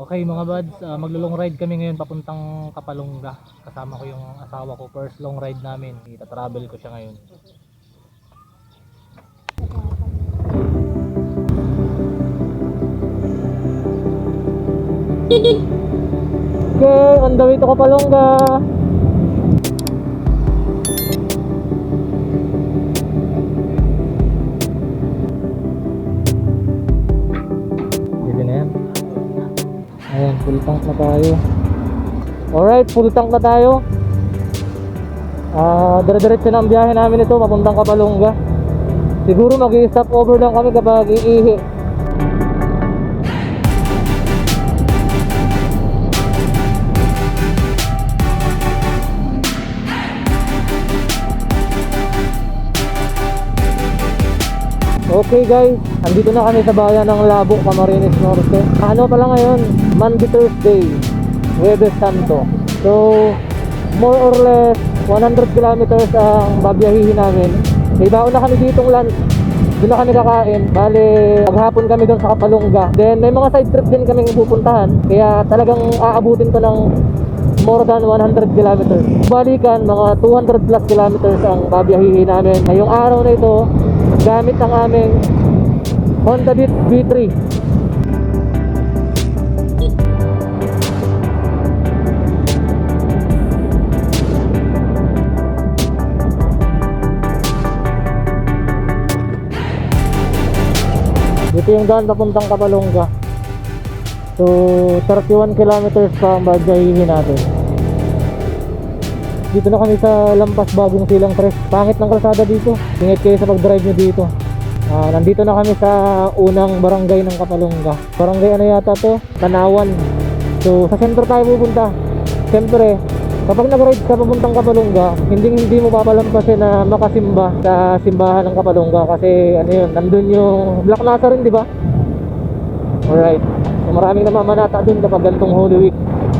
Okay mga buds, uh, maglo-long ride kami ngayon papuntang Kapalongga. Kasama ko yung asawa ko, first long ride namin. Ita-travel ko siya ngayon. Okay, on the way to Kapalongga. Ayan, full tank na tayo. Alright, full tank na tayo. Ah, dire-diretso na ang biyahe namin ito papuntang Kapalongga. Siguro mag-stop over lang kami kapag iihi. Okay guys, andito na kami sa bayan ng Labo, Camarines Norte. Ano pala ngayon? Monday, Thursday, Huwebes Santo. So, more or less 100 kilometers ang babiyahihin namin. May baon na kami ditong lunch. Doon na kami kakain. Bale, maghapon kami doon sa Kapalongga. Then, may mga side trip din kaming pupuntahan. Kaya talagang aabutin ko ng more than 100 kilometers. Balikan, mga 200 plus kilometers ang babiyahihin namin. Ngayong araw na ito, gamit ang aming Honda Beat V3. Dito yung daan papuntang Kapalongga. So, 31 kilometers pa ang babiyahihin natin. Dito na kami sa Lampas Bagong Silang Tres. Pangit ng kalsada dito. Ingat kayo sa pag-drive nyo dito. Ah, nandito na kami sa unang barangay ng Kapalongga. Barangay ano yata to? Tanawan. So, sa sentro tayo pupunta. Siyempre, kapag nag-ride ka papuntang Kapalongga, hindi hindi mo papalampasin na makasimba sa simbahan ng Kapalongga kasi ano yun, nandun yung Black Nasa rin, di ba? Alright. So, maraming namamanata dun kapag gantong Holy Week.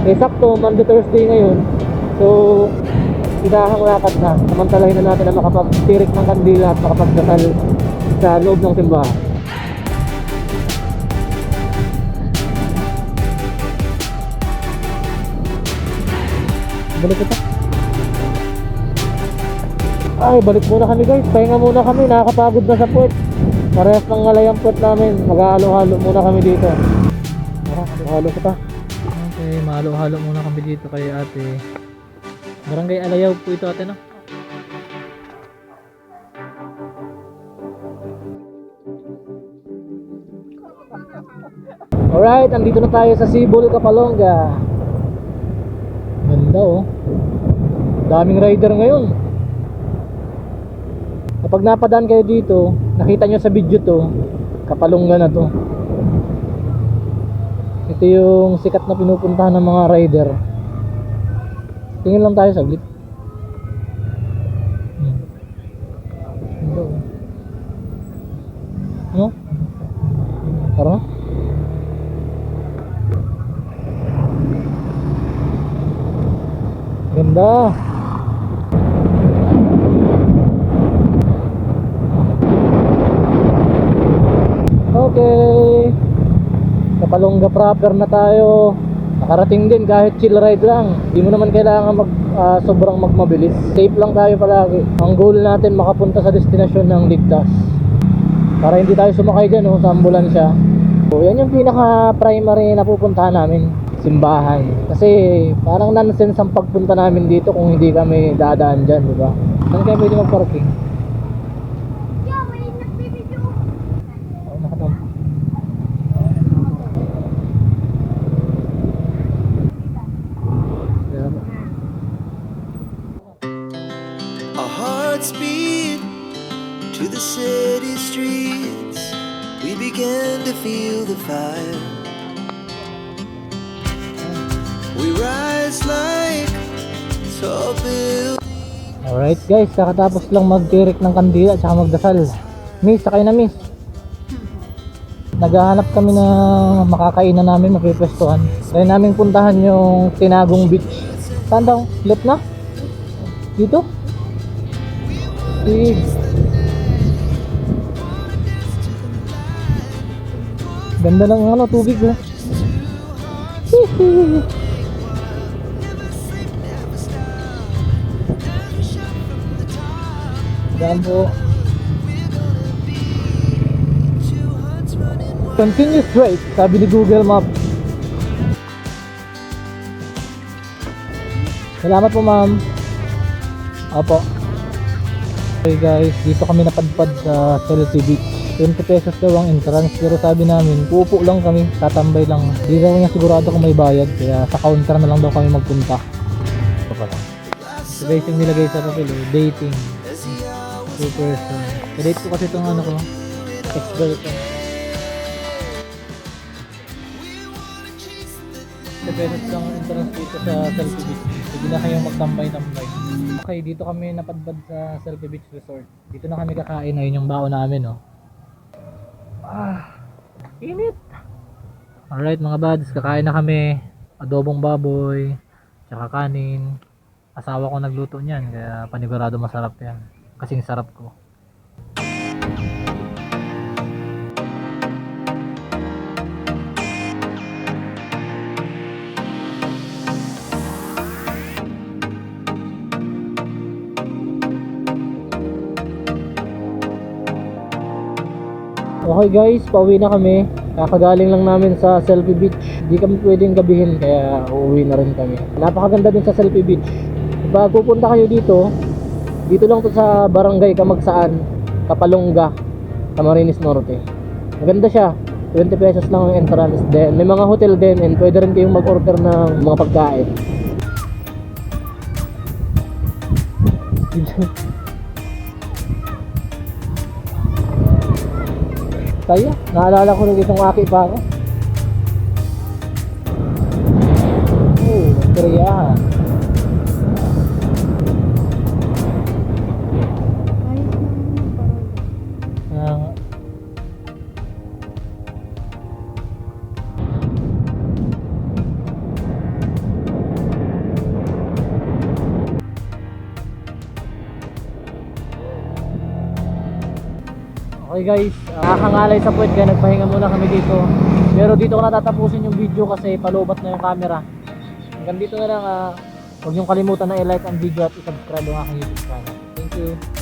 Eh, sakto, Monday, Thursday ngayon. So, idahang lakad na. Samantalahin na natin na makapagtirik ng kandila at makapagdasal sa loob ng simbahan. Balik ito. Ay, balik muna kami guys. Pahinga muna kami. Nakakapagod na sa puwet. Parehas ng ngalay ang puwet namin. Mag-halo-halo muna kami dito. Tara, halo kita. Okay, mahalo-halo muna kami dito kay ate. Barangay Alayaw po ito ate no? Alright, andito na tayo sa Sibol, Kapalongga. Ganda oh. Daming rider ngayon. Kapag napadaan kayo dito, nakita nyo sa video to, Kapalongga na to. Ito yung sikat na pinupuntahan ng mga rider. Tingin lang tayo saglit. Hmm. Ganda oh. Ano? Tara na. Ganda. Okay. Kapalongga proper na tayo. Nakarating din kahit chill ride lang. Hindi mo naman kailangan mag ah, sobrang magmabilis. Safe lang tayo palagi. Ang goal natin makapunta sa destinasyon ng ligtas. Para hindi tayo sumakay dyan oh, sa ambulansya. So, yan yung pinaka primary na pupuntahan namin simbahan. Kasi parang nonsense ang pagpunta namin dito kung hindi kami dadaan dyan, di ba? Saan kayo pwede mag-parking? Beat to the city streets. We began to feel the fire. Rise like tall. Alright guys, kakatapos lang magtirik ng kandila at saka magdasal. Miss, sakay na miss. Naghahanap kami na makakainan namin, mapipwestuhan. Kaya namin puntahan yung Tinagong Beach. Saan daw? Left na? Dito? Sig. Ganda ng ano, tubig oh. Yan po. Continue straight, sabi ni Google Maps. Salamat po ma'am. Opo. Okay guys, dito kami napadpad sa Selfie Beach. 20 pesos daw ang entrance pero sabi namin, pupo lang kami, tatambay lang. Hindi daw niya sigurado kung may bayad kaya sa counter na lang daw kami magpunta. Ito pala. So guys, yung nilagay sa papel eh, dating. Two person. Kadate ko kasi itong ano ko, ex-girlfriend. 20 pesos lang ang entrance dito sa Selfie Beach. Sige na kayong magtambay-tambay. Okay, dito kami napadpad sa Selfie Beach Resort. Dito na kami kakain. Ayun yung baon namin, oh. Ah, init. Alright mga buds, kakain na kami. Adobong baboy, tsaka kanin. Asawa ko nagluto niyan, kaya panigurado masarap yan. Kasing sarap ko. Okay guys, pauwi na kami. Kakagaling lang namin sa Selfie Beach. Di kami pwedeng gabihin kaya uuwi na rin kami. Napakaganda din sa Selfie Beach. Pag pupunta kayo dito, dito lang to sa Barangay Kamagsaan, Kapalongga, Camarines Norte. Maganda siya. 20 pesos lang ang entrance. Then may mga hotel din and pwede rin kayong mag-order ng mga pagkain. Kaya, naalala ko rin itong aki pa ako. Oh, Korea. Okay guys, uh, nakakangalay sa puwet kaya nagpahinga muna kami dito. Pero dito ko natatapusin yung video kasi palubat na yung camera. Hanggang dito na lang, ah, huwag niyong kalimutan na i-like ang video at i-subscribe ang aking YouTube channel. Thank you.